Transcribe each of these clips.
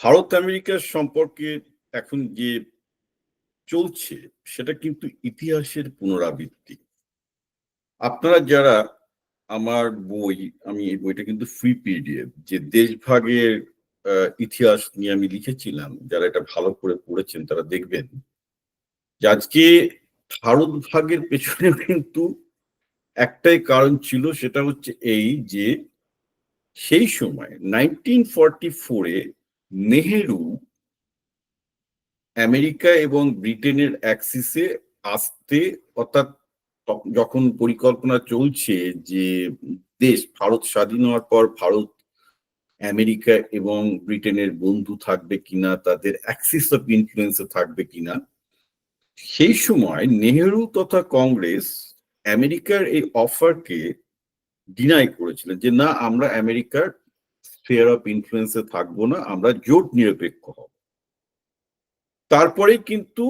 ভারত আমেরিকার সম্পর্কে এখন যে চলছে, সেটা কিন্তু ইতিহাসের পুনরাবৃত্তি। আপনারা যারা আমার বই, আমি এই বইটা কিন্তু ফ্রি পিডিএফ যে দেশভাগের ইতিহাস নিয়ে আমি লিখেছিলাম, যারা এটা ভালো করে পড়েছেন তারা দেখবেন যে আজকে ভারত ভাগের পেছনে কিন্তু একটাই কারণ ছিল, সেটা হচ্ছে এই যে সেই সময় নাইনটিন ফর্টি ফোরে নেহেরু আমেরিকা এবং ব্রিটেনের অ্যাক্সিসে আসতে, অর্থাৎ যখন পরিকল্পনা চলছে যে দেশ ভারত স্বাধীন হওয়ার পর ভারত আমেরিকা এবং ব্রিটেনের বন্ধু থাকবে কিনা, তাদের অ্যাক্সিস অফ ইনফ্লুয়েন্সে থাকবে কিনা, সেই সময় নেহেরু তথা কংগ্রেস আমেরিকার এই অফারকে ডিনাই করেছিলেন যে, না, আমরা আমেরিকার স্পেয়ার অফ ইনফ্লুয়েন্সে থাকব না, আমরা জোট নিরপেক্ষ হব। তারপরে কিন্তু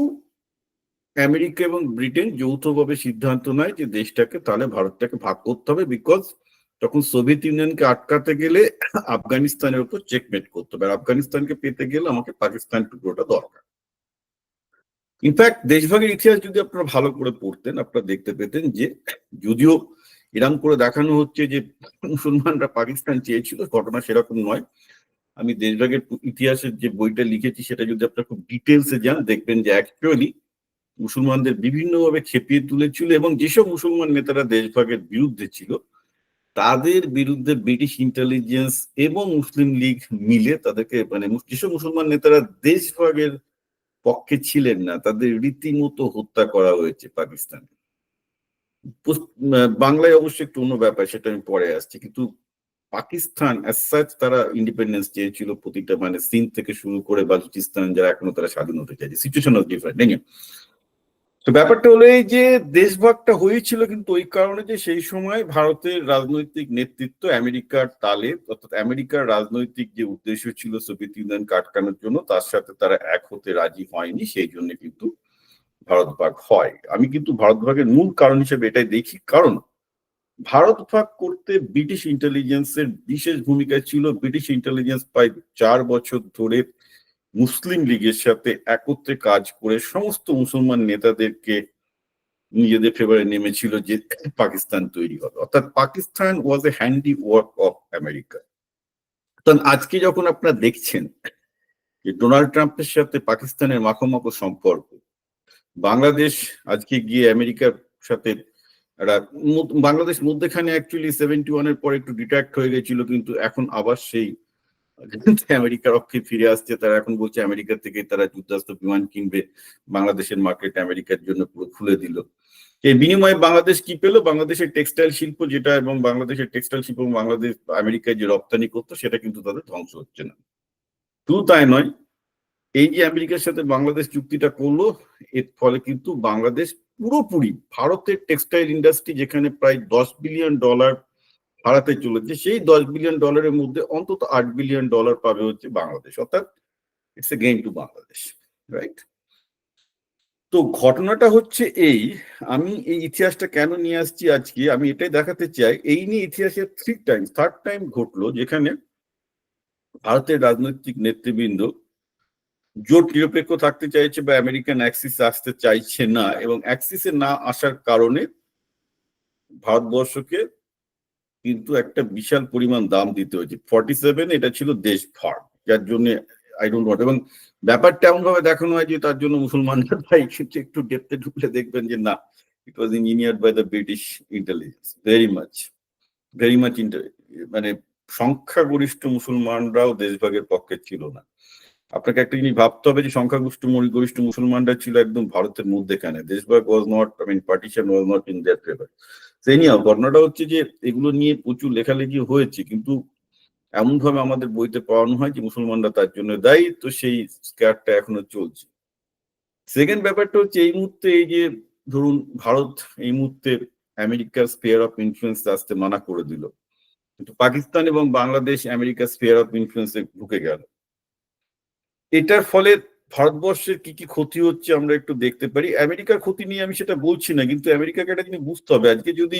আমেরিকা এবং ব্রিটেন যৌথভাবে সিদ্ধান্ত নেয় যে দেশটাকে তাহলে ভারতটাকে ভাগ করতে হবে বিকজ তখন সোভিয়েত ইউনিয়নকে আটকাতে গেলে আফগানিস্তানের উপর চেকমেট করতে হবে। আর আফগানিস্তানকে পেতে গেলে আমাকে পাকিস্তান টুকরোটা দরকার। ইনফ্যাক্ট দেশভাগের ইতিহাস যদি আপনারা ভালো করে পড়তেন, আপনারা দেখতে পেতেন যে যদিও এরকম করে দেখানো হচ্ছে যে মুসলমানরা পাকিস্তান চেয়েছিল, ঘটনা সেরকম নয়। আমি দেশভাগের ইতিহাসের যে বইটা লিখেছি, সেটা যদি আপনারা খুব ডিটেলসে যান, দেখবেন যে অ্যাকচুয়ালি মুসলমানদের বিভিন্নভাবে খেপিয়ে তুলেছিল এবং যেসব মুসলমান নেতারা দেশভাগের বিরুদ্ধে ছিল, তাদের বিরুদ্ধে ব্রিটিশ ইন্টেলিজেন্স এবং মুসলিম লীগ মিলে তাদেরকে মানে যেসব মুসলমান নেতারা দেশভাগের পক্ষে ছিলেন না, তাদের রীতিমতো হত্যা করা হয়েছে পাকিস্তানে বাংলায় অবশ্যই একটু অন্য ব্যাপার, সেটা আমি পরে আসছি। কিন্তু পাকিস্তান তারা ইন্ডিপেন্ডেন্স চেয়েছিল প্রতিটা মানে সিন্ধ থেকে শুরু করে বালুচিস্তান, যারা এখনও তারা স্বাধীন হতে চাইছে। সিচুয়েশন অফ ডিফারেন্ট তো ব্যাপারটা হলো এই যে, দেশভাগটা হয়েছিল কিন্তু ওই কারণে যে সেই সময় ভারতের রাজনৈতিক নেতৃত্ব আমেরিকার তালে, অর্থাৎ আমেরিকার রাজনৈতিক যে উদ্দেশ্য ছিল সোভিয়েত ইউনিয়ন আটকানোর জন্য, তার সাথে তারা এক হতে রাজি হয়নি, সেই জন্য কিন্তু ভারত ভাগ হয়। আমি কিন্তু ভারত ভাগের মূল কারণ হিসেবে এটাই দেখি। কারণ ভারত ভাগ করতে ব্রিটিশ ইন্টেলিজেন্সের বিশেষ ভূমিকা ছিল ব্রিটিশ ইন্টেলিজেন্স প্রায় চার বছর ধরে মুসলিম লীগের সাথে একত্রে কাজ করে সমস্ত মুসলমান নেতাদেরকে নিজেদের ফেভারে নেমেছিল যে পাকিস্তান তৈরি হবে। অর্থাৎ Pakistan was a handiwork of America কারণ আজকে যখন আপনারা দেখছেন যে ডোনাল্ড ট্রাম্পের সাথে পাকিস্তানের মাখো সম্পর্ক বাংলাদেশ আজকে গিয়ে আমেরিকার সাথে একটা বাংলাদেশ মধ্যখানে অ্যাকচুয়ালি সেভেন্টি ওয়ানের পরে একটু ডিট্রাক্ট হয়ে গেছিল, কিন্তু এখন আবার সেই আমেরিকার অক্ষে ফিরে আসছে। তারা এখন বলছে আমেরিকা থেকে তারা যুদ্ধাস্ত্র বিমান কিনবে, বাংলাদেশের মার্কেট আমেরিকার জন্য পুরো খুলে দিল। এই বিনিময়ে বাংলাদেশ কি পেল? বাংলাদেশের টেক্সটাইল শিল্প যেটা এবং বাংলাদেশের টেক্সটাইল শিল্প বাংলাদেশ, আমেরিকায় যে রপ্তানি করতো, সেটা কিন্তু তাদের ধ্বংস হচ্ছে না। শুধু তাই নয় এই যে আমেরিকার সাথে বাংলাদেশ চুক্তিটা করল, এর ফলে কিন্তু বাংলাদেশ পুরোপুরি ভারতের টেক্সটাইল ইন্ডাস্ট্রি যেখানে প্রায় দশ বিলিয়ন ডলার হারাতে চলেছে, সেই দশ বিলিয়ন ডলারের মধ্যে অন্তত আট বিলিয়ন ডলার পাবে হচ্ছে বাংলাদেশ। অর্থাৎ it's a gain to Bangladesh right তো ঘটনাটা হচ্ছে এই, আমি এই ইতিহাসটা কেন নিয়ে আসছি আজকে, আমি এটাই দেখাতে চাই, এই নিয়ে ইতিহাসের থ্রি টাইম থার্ড টাইম ঘটলো যেখানে ভারতের রাজনৈতিক নেতৃবৃন্দ জোট নিরপেক্ষ থাকতে চাইছে বা আমেরিকান অ্যাক্সিস আসতে চাইছে না এবং অ্যাক্সিসে না আসার কারণে ভারতবর্ষকে কিন্তু একটা বিশাল পরিমাণ দাম দিতে হয়েছে। ফর্টি সেভেন এটা ছিল দেশ ভাগ যার জন্য আই ডোন্ট ওয়ান্ট এবং ব্যাপারটা এমন ভাবে দেখানো হয় যে তার জন্য মুসলমানরা তাই কিন্তু একটু ডেপতে ঢুকলে দেখবেন যে না it was engineer by the British intelligence very much very much মানে সংখ্যাগরিষ্ঠ মুসলমানরাও দেশভাগের পক্ষে ছিল না। আপনাকে একটা জিনিস ভাবতে হবে যে সংখ্যাগরিষ্ঠ গরিষ্ঠ মুসলমানরা ছিল একদম ভারতের মধ্যেখানে দেশভাগ was not I mean partition was not in their favour সেই নিয়ে ঘটনাটা হচ্ছে যে এগুলো নিয়ে প্রচুর লেখালেখি হয়েছে, কিন্তু এমন ভাবে আমাদের বইতে পড়ানো হয় যে মুসলমানরা তার জন্য দায়ী, তো সেই স্ক্যারটা এখনও চলছে। সেকেন্ড ব্যাপারটা হচ্ছে এই মুহূর্তে এই যে ধরুন ভারত এই মুহূর্তে আমেরিকার স্পেয়ার অফ ইনফ্লুয়েন্স আসতে মানা করে দিল। কিন্তু পাকিস্তান এবং বাংলাদেশ আমেরিকার স্পেয়ার অফ ইনফ্লুয়েন্সে ঢুকে গেল। এটার ফলে ভারতবর্ষের কি কি ক্ষতি হচ্ছে আমরা একটু দেখতে পারি আমেরিকার ক্ষতি নিয়ে আমি সেটা বলছি না কিন্তু আমেরিকাকে একটা জিনিস বুঝতে হবে আজকে যদি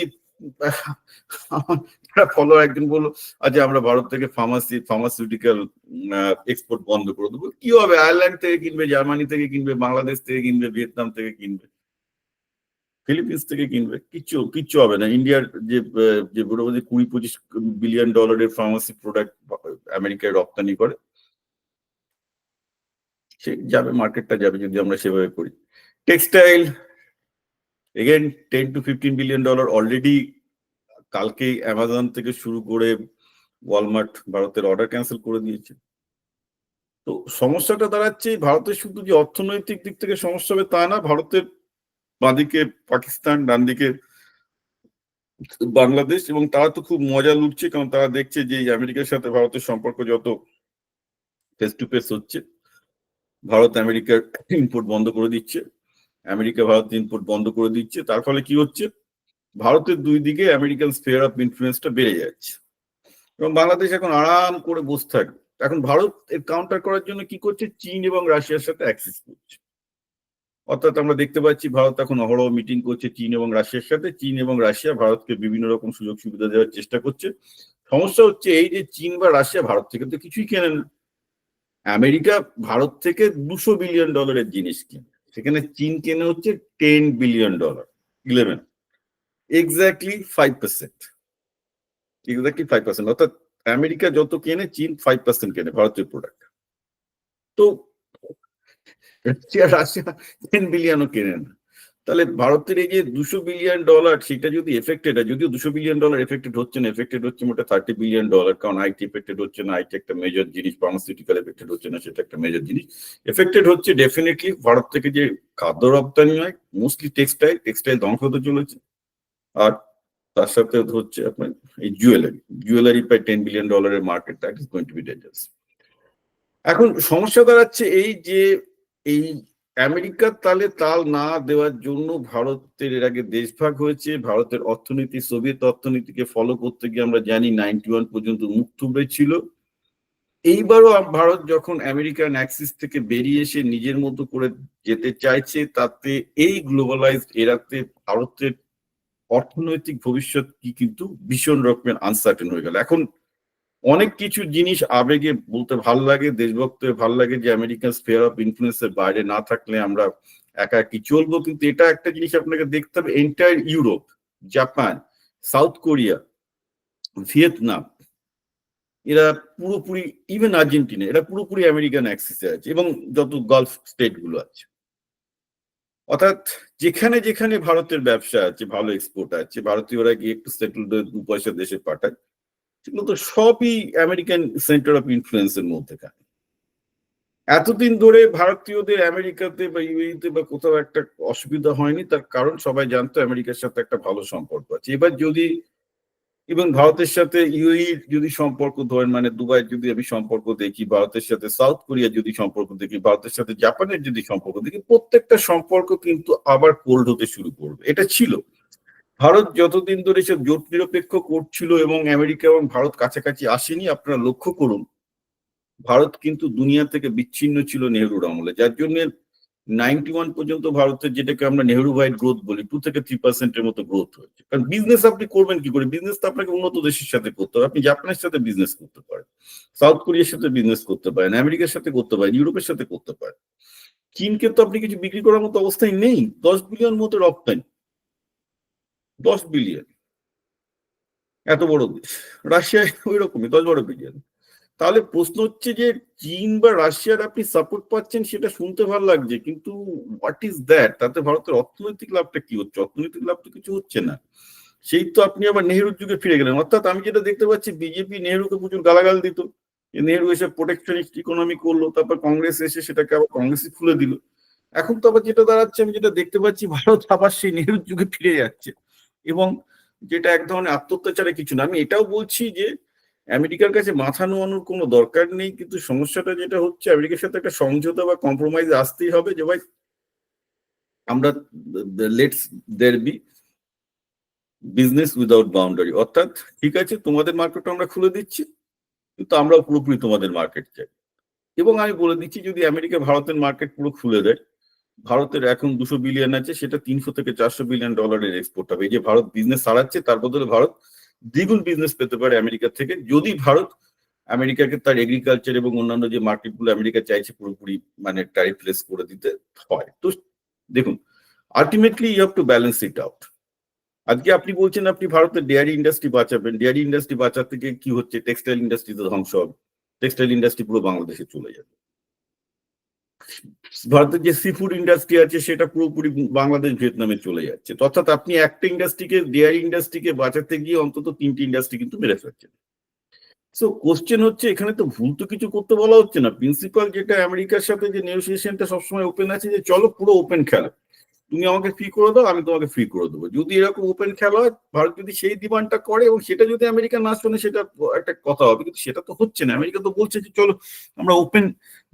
ফলো একজন বলল আচ্ছা আমরা ভারত থেকে ফার্মাসি ফার্মাসিউটিক্যাল এক্সপোর্ট বন্ধ করে দেবো কি হবে আয়ারল্যান্ড থেকে কিনবে জার্মানি থেকে কিনবে বাংলাদেশ থেকে কিনবে ভিয়েতনাম থেকে কিনবে ফিলিপিন্স থেকে কিনবে কিচ্ছু কিচ্ছু হবে না ইন্ডিয়ার যে যে মোটামুটি কুড়ি পঁচিশ বিলিয়ন ডলারের ফার্মাসি প্রোডাক্ট আমেরিকায় রপ্তানি করে সে যাবে মার্কেটটা যাবে যদি আমরা সেভাবে করি। Textile again ten to fifteen billion dollar already কালকে অ্যামাজন থেকে শুরু করে ওয়ালমার্ট ভারতের অর্ডার ক্যান্সেল করে দিয়েছে। তো সমস্যাটা দাঁড়াচ্ছে ভারতের শুধু যে অর্থনৈতিক দিক থেকে সমস্যা হবে তা না, ভারতের বাঁদিকে পাকিস্তান ডান দিকে বাংলাদেশ এবং তারা তো খুব মজা লুটছে, কারণ তারা দেখছে যে আমেরিকার সাথে ভারতের সম্পর্ক যত ফেস টু ফেস হচ্ছে। ভারত আমেরিকার ইম্পোর্ট বন্ধ করে দিচ্ছে। আমেরিকা, ভারত ইম্পোর্ট বন্ধ করে দিচ্ছে। তার ফলে কি হচ্ছে? ভারতের দুই দিকে আমেরিকান স্পেয়ার অফ ইনফ্লুয়েন্সটা বেড়ে যাচ্ছে। এবং বাংলাদেশ এখন আরাম করে বসে থাকবে। এখন ভারত এর কাউন্টার করার জন্য কি করছে? চীন এবং রাশিয়ার সাথে অ্যাক্সেস করছে। অর্থাৎ আমরা দেখতে পাচ্ছি ভারত এখন অহরহ মিটিং করছে চীন এবং রাশিয়ার সাথে। চীন এবং রাশিয়া ভারতকে বিভিন্ন রকম সুযোগ সুবিধা দেওয়ার চেষ্টা করছে। সমস্যা হচ্ছে এই যে চীন বা রাশিয়া ভারত থেকে তো কিছুই কেনে না। আমেরিকা ভারত থেকে দুশো বিলিয়ন ডলারের জিনিস কিনে। সেখানে চীন কেনে হচ্ছে ten billion dollar eleven exactly five percent exactly five percent অর্থাৎ আমেরিকা যত কেনে, চীন ফাইভ পার্সেন্ট কেনে ভারতীয় প্রোডাক্ট তো, রাশিয়া টেন বিলিয়নও কেনে না। তাহলে ভারতের এই যে দুশো বিলিয়ন ডলার সেটা যদি এফেক্টেড হয়, যদিও দুশো বিলিয়ন ডলার এফেক্টেড হচ্ছে না এফেক্টেড হচ্ছে মোটা থার্টি বিলিয়ন ডলার কারণ আইটি এফেক্টেড হচ্ছে না আইটি একটা মেজর জিনিস ফার্মাসিউটিক্যাল এফেক্টেড হচ্ছে না, সেটা একটা মেজর জিনিস। এফেক্টেড হচ্ছে ডেফিনেটলি ভারত থেকে যে খাদ্য রপ্তানি হয় মোস্টলি টেক্সটাইল টেক্সটাইল ধ্বংস হতে চলেছে। আর তার সাথে হচ্ছে আপনার এই জুয়েলারি জুয়েলারি প্রায় টেন বিলিয়ন ডলারের market that is going to be dangerous এখন সমস্যা দাঁড়াচ্ছে এই যে, এই আমেরিকার তালে তাল না দেওয়ার জন্য ভারতের এর আগে দেশভাগ হয়েছে। ভারতের অর্থনীতি, সোভিয়েত অর্থনীতিকে ফলো করতে গিয়ে আমরা জানি নাইনটি ওয়ান পর্যন্ত মুখ থুবড়ে ছিল। এইবারও ভারত যখন আমেরিকান অ্যাক্সিস থেকে বেরিয়ে এসে নিজের মতো করে যেতে চাইছে, তাতে এই গ্লোবালাইজড এরাতে ভারতের অর্থনৈতিক ভবিষ্যৎ কি কিন্তু ভীষণ রকমের আনসার্টেন হয়ে গেল। এখন অনেক কিছু জিনিস আবেগে বলতে ভালো লাগে দেশভক্ত ভালো লাগে যে আমেরিকান স্পেয়ার অফ ইনফ্লুয়েন্সের বাইরে না থাকলে আমরা একা কি চলবো? কিন্তু এটা একটা জিনিস আপনাকে দেখতে হবে entire Europe Japan South Korea Vietnam এরা পুরোপুরি ইভেন আর্জেন্টিনা এরা পুরোপুরি আমেরিকান অ্যাক্সিসে আছে এবং যত গালফ স্টেটগুলো আছে। অর্থাৎ যেখানে যেখানে ভারতের ব্যবসা আছে, ভালো এক্সপোর্ট আছে, ভারতীয়রা গিয়ে একটু সেটেল দু পয়সা দেশে পাঠায়। সেগুলো তো সবই আমেরিকান সেন্টার অফ ইনফ্লুয়েন্সের মধ্যে থাকে এতদিন ধরে ভারতীয়দের আমেরিকাতে বা ইউএইতে বা কোথাও একটা অসুবিধা হয়নি, তার কারণ সবাই জানতো আমেরিকার সাথে একটা ভালো সম্পর্ক আছে। এবার যদি এবং ভারতের সাথে ইউএই যদি সম্পর্ক ধরেন মানে দুবাই যদি আমি সম্পর্ক দেখি, ভারতের সাথে সাউথ কোরিয়া যদি সম্পর্ক দেখি, ভারতের সাথে জাপানের যদি সম্পর্ক দেখি, প্রত্যেকটা সম্পর্ক কিন্তু আবার কোল্ড হতে শুরু করবে। এটা ছিল। ভারত যতদিন ধরে সে জোট নিরপেক্ষ করছিল এবং আমেরিকা এবং ভারত কাছাকাছি আসেনি, আপনারা লক্ষ্য করুন, ভারত কিন্তু দুনিয়া থেকে বিচ্ছিন্ন ছিল নেহরুর আমলে। যার জন্য নাইনটি ওয়ান পর্যন্ত ভারতের যেটাকে আমরা নেহরু ভাইড গ্রোথ বলি টু থেকে থ্রি পার্সেন্টের মতো গ্রোথ হয়েছে। কারণ বিজনেস আপনি করবেন কি করে? বিজনেস তো আপনাকে উন্নত দেশের সাথে করতে হবে। আপনি জাপানের সাথে বিজনেস করতে পারেন সাউথ কোরিয়ার সাথে বিজনেস করতে পারেন আমেরিকার সাথে করতে পারেন ইউরোপের সাথে করতে পারেন। চীনকে তো আপনি কিছু বিক্রি করার মতো অবস্থায় নেই। দশ বিলিয়ন মতো রপ্তানি। দশ বিলিয়ন এত বড় দেশ। রাশিয়ায় ওই রকমই দশ বারো বিলিয়ন তাহলে প্রশ্ন হচ্ছে যে, চীন বা রাশিয়ার আপনি সাপোর্ট পাচ্ছেন সেটা শুনতে ভালো লাগছে, কিন্তু হোয়াট ইজ দ্যাট তাতে ভারতের অর্থনৈতিক লাভটা কি হচ্ছে? অর্থনৈতিক লাভ তো কিছু হচ্ছে না। সেই তো আপনি আবার নেহরুর যুগে ফিরে গেলেন। অর্থাৎ আমি যেটা দেখতে পাচ্ছি বিজেপি নেহরুকে প্রচুর গালাগাল দিত। নেহরু এসে প্রোটেকশনিস্ট ইকোনমি করল, তারপর কংগ্রেস এসে সেটাকে আবার কংগ্রেসই খুলে দিল। এখন তো আবার যেটা দাঁড়াচ্ছে, আমি যেটা দেখতে পাচ্ছি, ভারত আবার সেই নেহরুর যুগে ফিরে যাচ্ছে। এবং যেটা এক ধরনের আত্মত্যাচারে কিছু না। আমি এটাও বলছি যে আমেরিকার কাছে মাথা নোয়ানোর কোনো দরকার নেই, কিন্তু সমস্যাটা যেটা হচ্ছে, আমেরিকার সাথে একটা সমঝোতা বা কম্প্রোমাইজ আসতেই হবে যে ভাই আমরা let's there be business without boundary অর্থাৎ ঠিক আছে, তোমাদের মার্কেট আমরা খুলে দিচ্ছি, কিন্তু আমরা পুরোপুরি তোমাদের মার্কেট চাই। এবং আমি বলে দিচ্ছি, যদি আমেরিকা ভারতের মার্কেট পুরো খুলে দেয় ভারতের এখন দুশো বিলিয়ন আছে, সেটা তিনশো থেকে চারশো বিলিয়ন ডলারের এক্সপোর্ট হবে। এই যে ভারত বিজনেস হারাচ্ছে তার বদলে ভারত দ্বিগুণ বিজনেস পেতে পারে আমেরিকা থেকে। যদি ভারত আমেরিকাকে তার এগ্রিকালচার এবং অন্যান্য যে মার্কেটগুলো আমেরিকা চাইছে পুরোপুরি মানে ট্যারিফ লেস করে দিতে হয়। তো দেখুন ultimately you have to balance it out আজকে আপনি বলছেন আপনি ভারতের ডেয়ারি ইন্ডাস্ট্রি বাঁচাবেন। ডেয়ারি ইন্ডাস্ট্রি বাঁচাতে গিয়ে কি হচ্ছে? টেক্সটাইল ইন্ডাস্ট্রিতে ধ্বংস হবে। টেক্সটাইল ইন্ডাস্ট্রি পুরো বাংলাদেশে চলে যাবে। ভারতের যে সি ফুড ইন্ডাস্ট্রি আছে, সেটা পুরোপুরি বাংলাদেশ, ভিয়েতনামে চলে যাচ্ছে। অর্থাৎ আপনি একটা ইন্ডাস্ট্রিকে ডেয়ারি ইন্ডাস্ট্রিকে বাঁচাতে গিয়ে অন্তত তিনটি ইন্ডাস্ট্রি কিন্তু মেরে ফেলছেন। সো কোশ্চেন হচ্ছে, এখানে তো ভুল তো কিছু করতে বলা হচ্ছে না। প্রিন্সিপাল যেটা আমেরিকার সাথে যে নেগোসিয়েশনটা সবসময় ওপেন আছে যে, চলো পুরো ওপেন খেলা। তুমি আমাকে ফ্রি করে দাও, আমি তোমাকে ফ্রি করে দেবো। যদি এরকম ওপেন খেলা হয়, ভারত যদি সেই ডিমান্ডটা করে এবং সেটা যদি আমেরিকা না শোনে, সেটা একটা কথা হবে। কিন্তু সেটা তো হচ্ছে না। আমেরিকা তো বলছে যে, চলো, আমরা ওপেন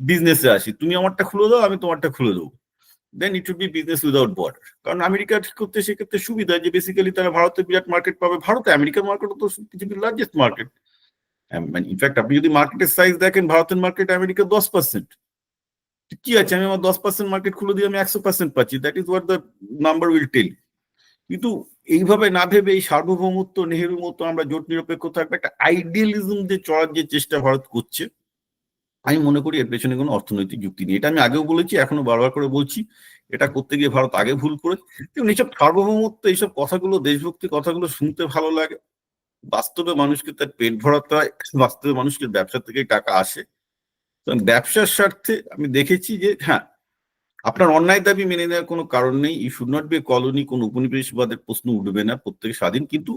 বিজনেসে আসি। তুমি আমারটা খুলে দাও, আমি তোমারটা খুলে দেবো। Then it would be business without border কারণ আমেরিকা করতে সেক্ষেত্রে সুবিধা যে বেসিক্যালি তারা ভারতের বিরাট মার্কেট পাবে। ভারতে আমেরিকার মার্কেট তো পৃথিবীর লার্জেস্ট মার্কেট মানে ইনফ্যাক্ট আপনি যদি মার্কেটের সাইজ দেখেন, ভারতের মার্কেট আমেরিকা দশ পার্সেন্ট কি আছে? আমি আমার দশ পার্সেন্ট মার্কেট খুলে দিয়ে আমি একশো পার্সেন্ট পাচ্ছি। That is what the number will tell কিন্তু এইভাবে না ভেবে এই সার্বভৌমত্ব, নেহেরুর মতো আমরা জোট নিরপেক্ষ থাকবে, একটা আইডিয়ালিজম যে চড়ার যে চেষ্টা ভারত করছে, আমি মনে করি এর পেছনে কোনো অর্থনৈতিক যুক্তি নেই। এটা আমি আগেও বলেছি এখনও বারবার করে বলছি, এটা করতে গিয়ে ভারত আগে ভুল করে এবং এইসব সার্বভৌমত্ব, এইসব কথাগুলো, দেশভক্তি কথাগুলো শুনতে ভালো লাগে। বাস্তবে মানুষকে তার পেট ভরাতে হয়, বাস্তবে মানুষকে ব্যবসা থেকেই টাকা আসে। ব্যবসার স্বার্থে আমি দেখেছি যে হ্যাঁ আপনার অন্যায় দাবি মেনে নেওয়ার কোনো কারণ নেই। He should not be colony কোন উপনিবেশবাদের প্রশ্ন উঠবে না প্রত্যেক স্বাধীন। কিন্তু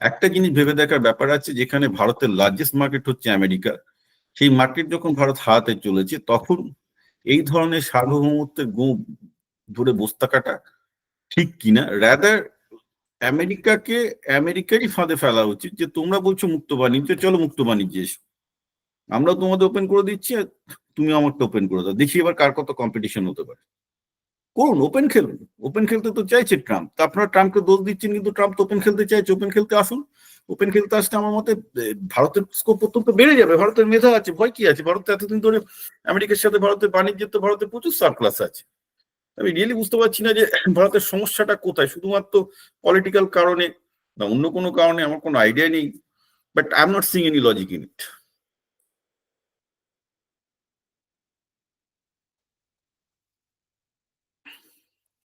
একটা জিনিস ভেবে দেখার ব্যাপার আছে, যেখানে ভারতের লার্জেস্ট মার্কেট হচ্ছে আমেরিকা। সেই মার্কেট যখন ভারত হারাতে চলেছে, তখন এই ধরনের সার্বভৌমত্বের গো ধরে বসে থাকাটা ঠিক কিনা? র্যাদার আমেরিকাকে, আমেরিকারই ফাঁদে ফেলা উচিত যে, তোমরা বলছো মুক্ত বাণিজ্য, চলো মুক্ত বাণিজ্যে এসো। আমরা তোমাদের ওপেন করে দিচ্ছি তুমি আমারটা ওপেন করে দাও। দেখি এবার কার কত কম্পিটিশন হতে পারে। করুন ওপেন খেলুন। ওপেন খেলতে তো চাইছে ট্রাম্প তা আপনারা ট্রাম্পকে দোষ দিচ্ছেন কিন্তু ট্রাম্প তো ওপেন খেলতে চাইছে। ওপেন খেলতে আসুন। ওপেন খেলতে আসতে আমার মতে ভারতের স্কোপ অত্যন্ত বেড়ে যাবে। ভারতের মেধা আছে, ভয় কি আছে? ভারত এতদিন ধরে আমেরিকার সাথে ভারতের বাণিজ্যের তো ভারতের প্রচুর সার্ক্লাস আছে। আমি রিয়েলি বুঝতে পারছি না যে ভারতের সমস্যাটা কোথায়? শুধুমাত্র পলিটিক্যাল কারণে বা অন্য কোনো কারণে আমার কোনো আইডিয়া নেই। But I am not seeing any logic in it